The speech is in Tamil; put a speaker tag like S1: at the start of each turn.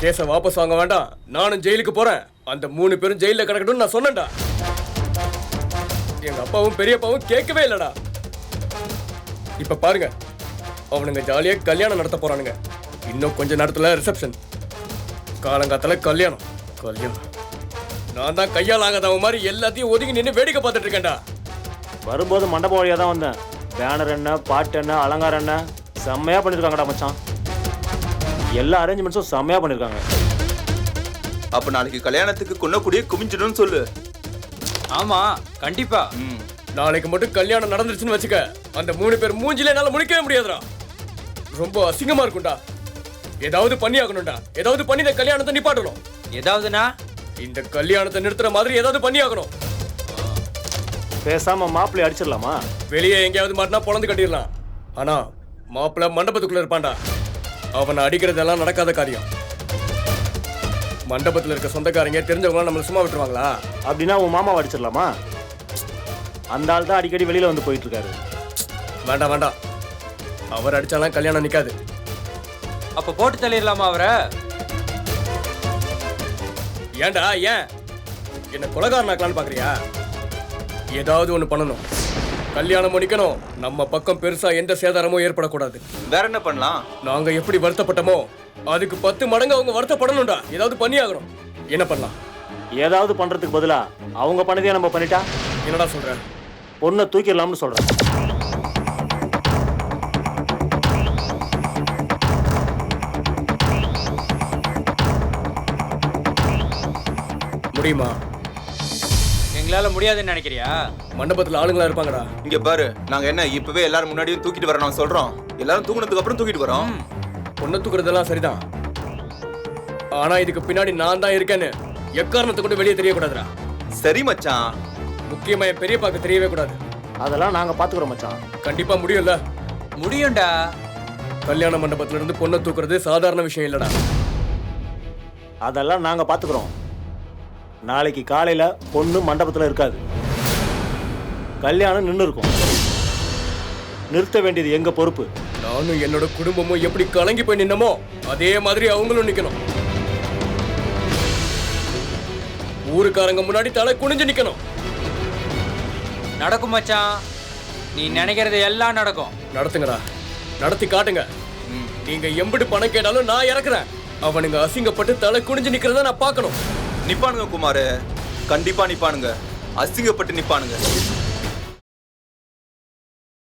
S1: கேஸ வாபஸ் வாங்க வேண்டாம். நானும் ஜெயிலுக்கு போறேன். அந்த மூணு பேரும் ஜெயில கிடக்கட்டும்னு நான் சொன்னேன்டா. எங்க அப்பாவும் பெரியப்பாவும் கேட்கவே இல்லடா. இப்ப பாருங்க. அவனுங்க ஜாலியா கல்யாணம் நடத்த போறானுங்க. இன்னும் கொஞ்ச நேரத்துல ரிசப்ஷன் காலங்காத்தால கல்யாணம். கல்யாணம். நான் தான் கையால் ஆகாதவன் மாதிரி எல்லாத்தையும் ஒதுங்கி நின்று வேடிக்கை பார்த்துட்டு இருக்கேன்டா.
S2: வரும்போது மண்டபம் வழியாக தான் வந்தேன். பேனர் என்ன பாட்டு என்ன அலங்காரம் என்ன? செம்மையாக பண்ணியிருக்காங்கடா மச்சான். எல்லா அரேஞ்ச்மெண்ட்ஸும் செம்மையாக பண்ணியிருக்காங்க
S3: அப்ப நாளைக்கு கல்யாணத்துக்கு குன்னக்குடியே குமிஞ்சிடும்னு சொல்லு.
S4: ஆமா கண்டிப்பா.
S3: ம்.
S1: நாளைக்கு மட்டும் கல்யாணம் நடந்துருச்சுன்னு வச்சுக்க அந்த மூணு பேர் மூஞ்சில என்னால முடிக்கவே முடியாதுடா. ரொம்ப அசிங்கமா இருக்கும்டா. ஏதாவது பண்ணி ஆகணும்டா. ஏதாவது பண்ணி இந்த கல்யாணத்தை நிப்பாட்டணும்.
S4: ஏதாவதுனா?
S1: இந்த கல்யாணத்தை நிறுத்துற மாதிரி ஏதாவது பண்ணி ஆகணும்.
S2: பேசாமல் மாப்பிள்ளை அடிச்சிடலாமா?
S1: வெளியே எங்கேயாவது மாட்டினா பொழந்து கட்டிடலாம். ஆனா மாப்பிள்ளை மண்டபத்துக்குள்ள இருப்பான்டா. அவனை அடிக்கிறதெல்லாம் நடக்காத காரியம். மண்டபத்துல இருக்க சொந்தக்காரங்க தெரிஞ்சவங்க நம்மள சும்மா விட்டுருவாங்களா?
S2: அப்படின்னா உன் மாமாவை அடிச்சிடலாமா? அந்த ஆள் தான் அடிக்கடி வெளியில் வந்து போயிட்டு இருக்காரு
S1: வேண்டாம் வேண்டாம். அவர் அடிச்சாலாம் கல்யாணம் நிக்காது.
S4: அப்ப போட்டு தள்ளிடலாமா அவரை?
S1: ஏன்டா ஏன்? என்ன கொலகாரனாக்கலான்னு பாக்குறியா? ஏதாவது ஒண்ணு பண்ணணும். கல்யாணம் முடிக்கணும் நம்ம பக்கம் பெருசா எந்த சேதாரமும் ஏற்படக்கூடாது.
S3: வேற என்ன பண்ணலாம்?
S1: நாங்க எப்படி வருத்தப்பட்டோமோ அதுக்கு பத்து மடங்கு அவங்க வருத்தப்படணும்டா. ஏதாவது பண்ணி ஆகணும் என்ன பண்ணலாம்?
S2: ஏதாவது பண்ணுறதுக்கு பதிலாக அவங்க பண்ணதே நம்ம பண்ணிட்டா?
S1: என்னடா சொல்ற?
S2: பொண்ணை தூக்கிடலாம்னு சொல்கிறேன்
S1: முடியுமா?
S4: எங்களால முடியாதுன்னு நினைக்கிறியா?
S1: மண்டபத்துல ஆளுங்களா இருப்பாங்கடா.
S3: இங்க பாரு நாங்க என்ன இப்பவே எல்லாரும் முன்னாடியும் தூக்கிட்டு வரணும் சொல்றோம். எல்லாரும் தூக்குனதுக்கு அப்புறம் தூக்கிட்டு வரோம்.
S1: பொண்ணை தூக்குறதெல்லாம் சரிதான். ஆனா இதுக்கு பின்னாடி நான் தான் இருக்கேன்னு எக்காரணத்தை கொண்டு வெளியே தெரியக்கூடாதுடா.
S3: சரி மச்சான்.
S1: முக்கியமா என் பெரியப்பாக்கு தெரியவே கூடாது.
S2: அதெல்லாம் நாங்கள் பார்த்துக்குறோம் மச்சான்.
S1: கண்டிப்பா முடியும்ல.
S4: முடியும்டா.
S1: கல்யாண மண்டபத்துல இருந்து பொண்ணை தூக்குறது சாதாரண விஷயம் இல்லடா.
S2: அதெல்லாம் நாங்கள் பார்த்துக்குறோம் நாளைக்கு காலையில் பொண்ணு மண்டபத்தில் இருக்காது. கல்யாணம் நின்று இருக்கும் நிறுத்த வேண்டியது எங்கள் பொறுப்பு?
S1: நானும் என்னோட குடும்பமும் எப்படி கலங்கி போய் நின்னமோ அதே மாதிரி அவங்களும் நிக்கணும். ஊருக்காரங்க முன்னாடி தலை குனிஞ்சு நிக்கணும்.
S4: நடக்கும் மச்சான். நீ நினைக்கிறது எல்லாம் நடக்கும்.
S1: நடத்துங்கடா. நடத்தி காட்டுங்க. நீங்க எம்பிட்டு பணம் கேட்டாலும் நான் இறக்குறேன். அவனுங்க அசிங்கப்பட்டு தலை குனிஞ்சு நிக்கிறத நான் பார்க்கணும்.
S3: நிப்பானுங்க குமாரு. கண்டிப்பா நிப்பானுங்க. அசிங்கப்பட்டு நிப்பானுங்க.